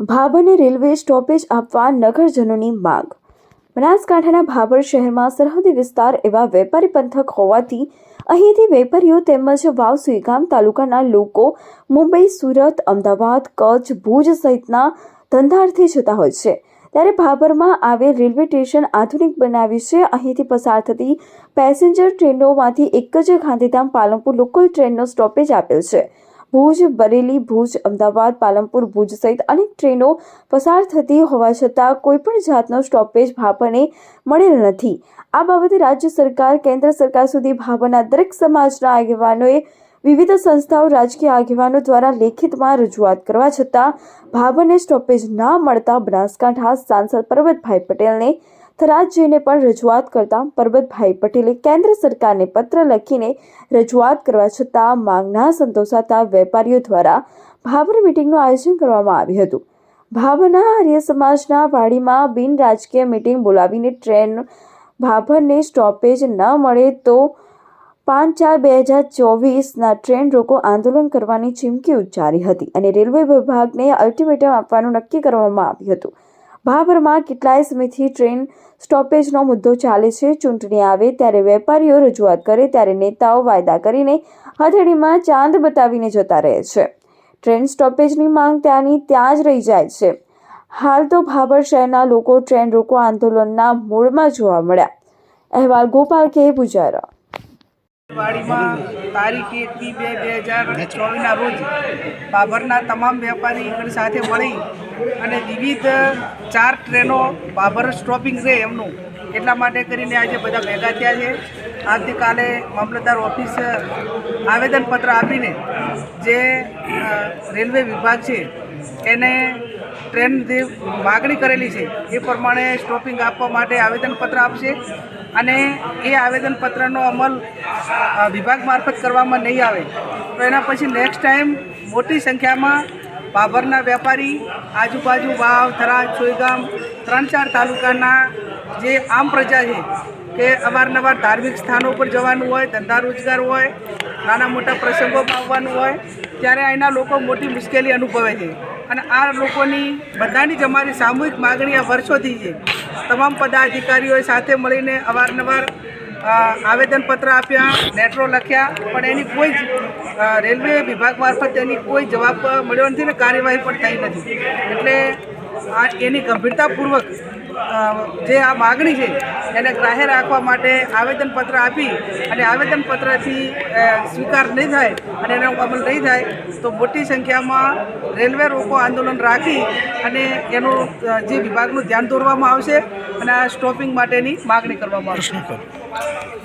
ભાભરને railway stoppage આપવા નગરજનોની માંગ. બનાસકાંઠાના ભાભર શહેરમાં સરહદી વિસ્તાર એવા વેપારી પંથક હોવાથી અહીંથી વેપારીઓ તેમજ વાવ સુઈગામ તાલુકાના લોકો મુંબઈ, સુરત, અમદાવાદ, કચ્છ, ભુજ સહિતના ધંધાર્થે જતા હોય છે. ત્યારે ભાભરમાં આવેલ રેલવે સ્ટેશન આધુનિક બનાવ્યું છે. અહીંથી પસાર થતી પેસેન્જર ટ્રેનોમાંથી એક જ ગાંધીધામ પાલનપુર લોકલ ટ્રેનનો સ્ટોપેજ આપેલ છે. ભુજ, બરેલી, ભુજ, અમદાવાદ, પાલનપુર, ભુજ સહિત અનેક ટ્રેનો પસાર થતી હોવા છતાં કોઈપણ જાતનો સ્ટોપેજ ભાભરને મળેલ નથી. આ બાબતે રાજ્ય સરકાર, કેન્દ્ર સરકાર સુધી ભાભરના દરેક સમાજના આગેવાનોએ વિવિધ સંસ્થાઓ, રાજકીય આગેવાનો દ્વારા લેખિતમાં રજૂઆત કરવા છતાં ભાભને સ્ટોપેજ ના મળતા બનાસકાંઠા સાંસદ પરબતભાઈ પટેલને થરાદ જઈને પણ રજૂઆત કરતા પરબતભાઈ પટેલે કેન્દ્ર સરકારને પત્ર લખીને રજૂઆત કરવા છતાં માંગ ના સંતોષાતા વેપારીઓ દ્વારા ભાભર મિટિંગનું આયોજન કરવામાં આવ્યું હતું. ભાભરના આર્ય સમાજના વાડીમાં બિન રાજકીય મિટિંગ બોલાવીને ટ્રેન ભાભરને સ્ટોપેજ ન મળે તો પાંચ ચાર બે હજાર ચોવીસના ટ્રેન રોકો આંદોલન કરવાની ચીમકી ઉચ્ચારી હતી અને રેલવે વિભાગને અલ્ટિમેટમ આપવાનું નક્કી કરવામાં આવ્યું હતું. ભાભરમાં કેટલાય સમયથી ટ્રેન સ્ટોપેજનો મુદ્દો ચાલે છે. ચૂંટણી આવે ત્યારે વેપારીઓ રજૂઆત કરે ત્યારે નેતાઓ વાયદા કરીને હથેળીમાં ચાંદ બતાવીને જતા રહે છે. ટ્રેન સ્ટોપેજની માંગ ત્યાંની ત્યાં જ રહી જાય છે. હાલ તો ભાભર શહેરના લોકો ટ્રેન રોકો આંદોલનના મૂળમાં જોવા મળ્યા. અહેવાલ ગોપાલ કે. પુજારા વાડીમાં તારીખ એકથી બે બે હજાર ચોવીસના રોજ બાબરના તમામ વેપારી સાથે મળી અને વિવિધ ચાર ટ્રેનો બાબર સ્ટોપિંગ છે એમનું. એટલા માટે કરીને આજે બધા ભેગા થયા છે. આવતીકાલે મામલતદાર ઓફિસ આવેદનપત્ર આપીને જે રેલવે વિભાગ છે, એને ટ્રેન જે માગણી કરેલી છે, એ પ્રમાણે સ્ટોપિંગ આપવા માટે આવેદનપત્ર આપશે. અને એ આવેદનપત્રનો અમલ વિભાગ મારફત કરવામાં નહીં આવે. તો એના પછી નેક્સ્ટ ટાઈમ મોટી સંખ્યામાં બાબરના વેપારી, આજુબાજુ વાવ, થરાદ સોયગામ ત્રણ ચાર તાલુકાના જે આમ પ્રજા છે, કે અવારનવાર ધાર્મિક સ્થાનો પર જવાનું હોય, ધંધા રોજગાર હોય, નાના મોટા પ્રસંગોમાં આવવાનું હોય, ત્યારે અહીંના લોકો મોટી મુશ્કેલી અનુભવે છે. અને આ લોકોની બધાની જ અમારી સામૂહિક માગણી આ વર્ષોથી છે. તમામ પદાધિકારીઓએ સાથે મળીને અવારનવાર આવેદનપત્ર આપ્યા લેટરો લખ્યા, પણ એની કોઈ જ રેલવે વિભાગ મારફત તેની કોઈ જવાબ મળ્યો નથી ને કાર્યવાહી પણ થઈ નથી. એટલે આ એની ગંભીરતાપૂર્વક જે આ માગણી છે, એને ગ્રાહ્ય રાખવા માટે આવેદનપત્ર આપી અને આવેદનપત્રથી સ્વીકાર નહીં થાય અને એનો અમલ નહીં થાય, તો મોટી સંખ્યામાં રેલવે રોકો આંદોલન રાખી અને એનું જે વિભાગનું ધ્યાન દોરવામાં આવશે અને આ સ્ટોપિંગ માટેની માગણી કરવામાં આવશે.